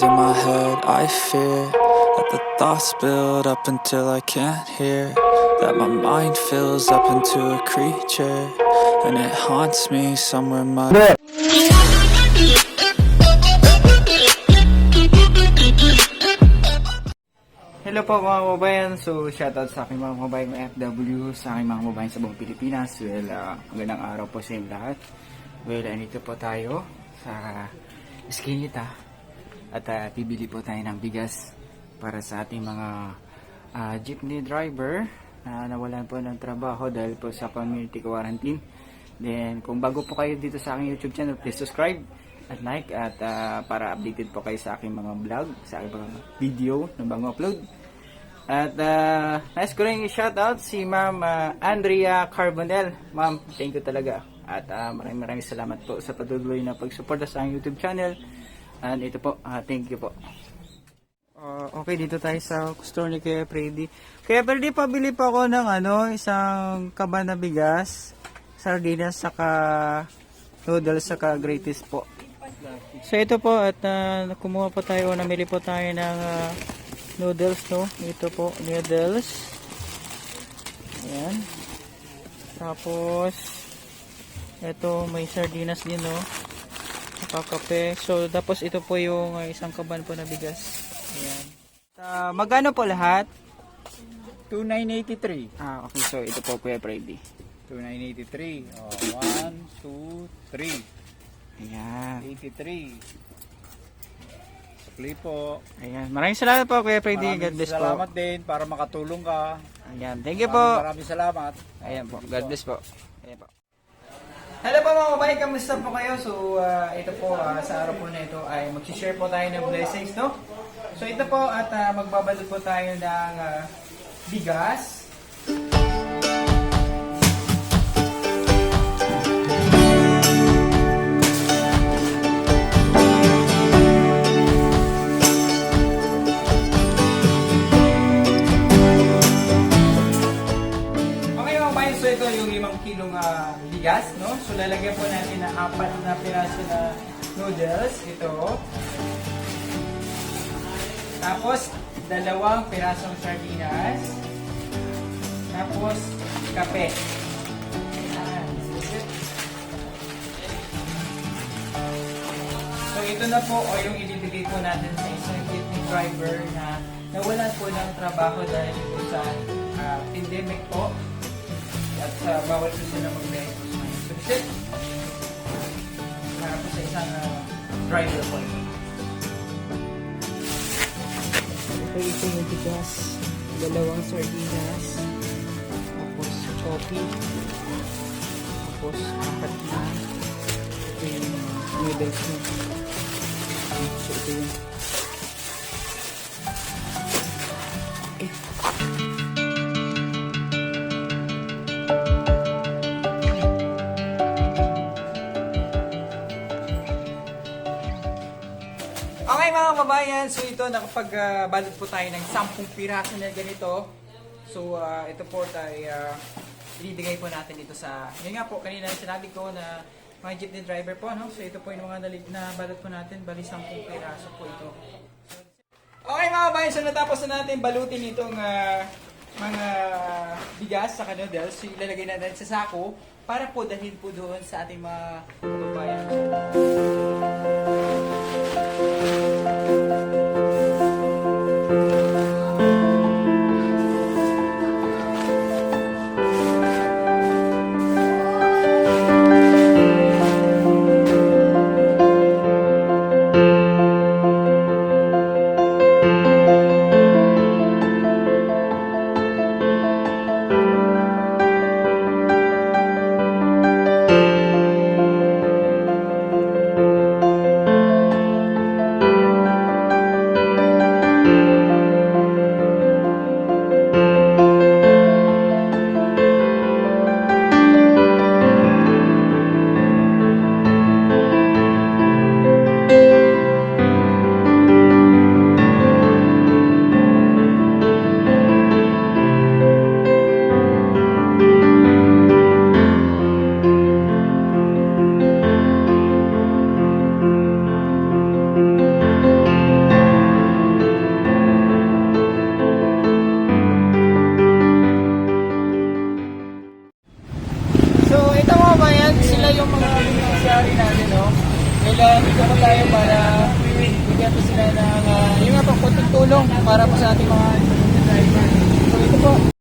nightmares in my head. I fear that the thoughts build up until I can't hear. That my mind fills up into a creature, and it haunts me somewhere my. Hello po mga kababayan. So, shoutout sa aking mga kababayan FW, sa aking mga kababayan sa buong Pilipinas. Well, uh, araw po sa inyong lahat. Well, andito po tayo sa Eskinita at uh, bibili po tayo ng bigas para sa ating mga uh, jeepney driver na nawalan po ng trabaho dahil po sa community quarantine. Then, kung bago po kayo dito sa aking YouTube channel, please subscribe at like at ah, para updated po kayo sa aking mga vlog, sa aking mga video na bago upload. At uh, nice ko rin i-shoutout si Ma'am ah, Andrea Carbonell. Ma'am, thank you talaga. At ah, maraming maraming salamat po sa patuloy na pagsuporta sa aking YouTube channel. And ito po, ah, thank you po. Ah, okay, dito tayo sa store ni Kuya Freddy. Kuya Freddy, pabili po ako ng ano, isang kaba na bigas, sardinas, saka noodles, saka greatest po. So ito po at uh, kumuha po tayo, namili po tayo ng ah, noodles no. Ito po, noodles. Ayan. Tapos ito may sardinas din no. Saka kape. So tapos ito po yung ah, isang kaban po na bigas. Ayan. Ah, magkano po lahat? 2983. Ah, okay. So ito po Kuya Freddy. 2983. Oh, 1, 2, 3. Ayan. 83. Sukli po. Ayan. Maraming salamat po Kuya Freddy. God Maraming bless po. salamat din para makatulong ka. Ayan. Thank you po. Maraming, maraming salamat. Ayan po. God bless po. Ayan po. Hello po mga kabayan, kamusta po kayo? So, ah, ito po, ah, sa araw po na ito ay mag-share po tayo ng blessings, no? So, ito po at ah, magbabalot po tayo ng ah, bigas. So ito yung limang kilong ah, bigas, no? So lalagyan po natin ng apat na piraso na noodles, ito. Tapos, dalawang pirasong sardinas. Tapos, kape. So ito na po o yung ibibigay po natin sa isang jeepney driver na nawalan po ng trabaho dahil po sa ah, pandemic po at sa bawal po sila science. So this is para po sa isang ah, driver po ito. Ito yung bigas, dalawang sardinas, tapos choppy, tapos apat na ito yung noodles mo. So ito yung kababayan, so ito nakapag-balot po tayo ng 10 piraso na ganito. So ah, ito po tayo uh, ibibigay po natin dito sa, yun nga po kanina sinabi ko na mga jeepney driver po, no? So ito po yung mga nalig na balot po natin, bali 10 piraso po ito. Okay mga kababayan, so natapos na natin balutin itong ah, mga bigas sa noodles. So ilalagay na natin sa sako para po dalhin po doon sa ating mga kababayan. Sa ating mga driver. So ito po.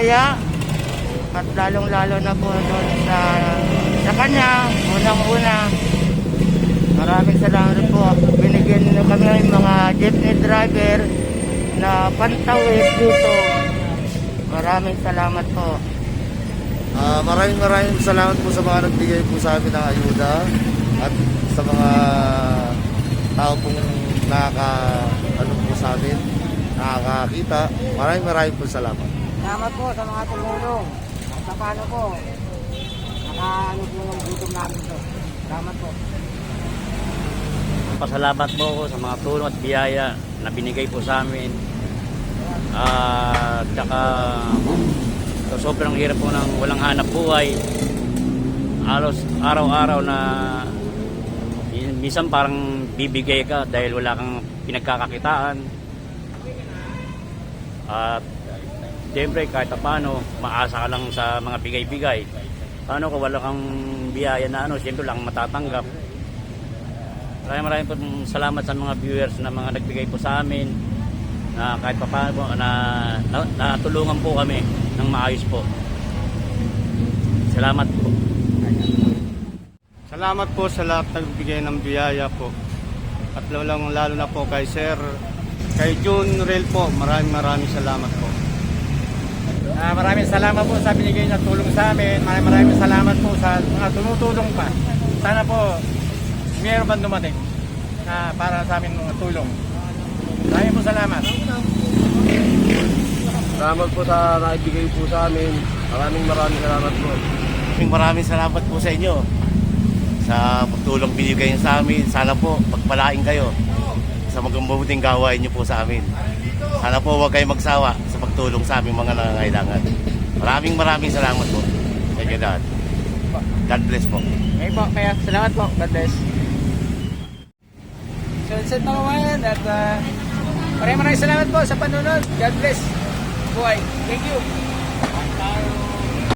Biyaya at lalong-lalo na po doon sa sa kanya, unang-una. Maraming salamat po. Binigyan niyo kami ng mga jeepney driver na pantawid dito. Maraming salamat po. Ah, maraming maraming salamat po sa mga nagbigay po sa amin ng ayuda at sa mga tao pong nakaka ano po sa amin, nakakakita. Maraming maraming po salamat. Salamat po sa mga tumulong. At sa paano po, nakaano po ng gutom namin to. Salamat po. Pasalamat po sa mga tulong at biyaya na binigay po sa amin. At saka so, sobrang hirap po ng walang hanap buhay. Alos, araw-araw na min- minsan parang bibigay ka dahil wala kang pinagkakakitaan. At siyempre kahit paano, maasa ka lang sa mga bigay-bigay. Paano kung wala kang biyaya na ano, siyempre lang matatanggap. Maraming maraming po salamat sa mga viewers na mga nagbigay po sa amin na kahit pa paano po na, na natulungan po kami ng maayos po. Salamat po. Salamat po sa lahat ng nagbigay ng biyaya po. At lalong lalo na po kay Sir, kay June Rail po, maraming maraming salamat po. Ah, maraming salamat po sa binigay na tulong sa amin. Maraming maraming salamat po sa mga tumutulong pa. Sana po meron man dumating na para sa amin mga tulong. Maraming po salamat. Salamat po sa naibigay po sa amin. Maraming maraming salamat po. Maraming maraming salamat po sa inyo sa pagtulong binigay niyo sa amin. Sana po pagpalain kayo sa magmabuting gawain niyo po sa amin. Sana po huwag kayong magsawa sa pagtulong sa aming mga nangangailangan. Maraming maraming salamat po. Thank you God. God bless po. Okay po, kaya salamat po. God bless. So, set na mamayan at uh, maraming maraming salamat po sa panunod. God bless. Buhay. Thank you.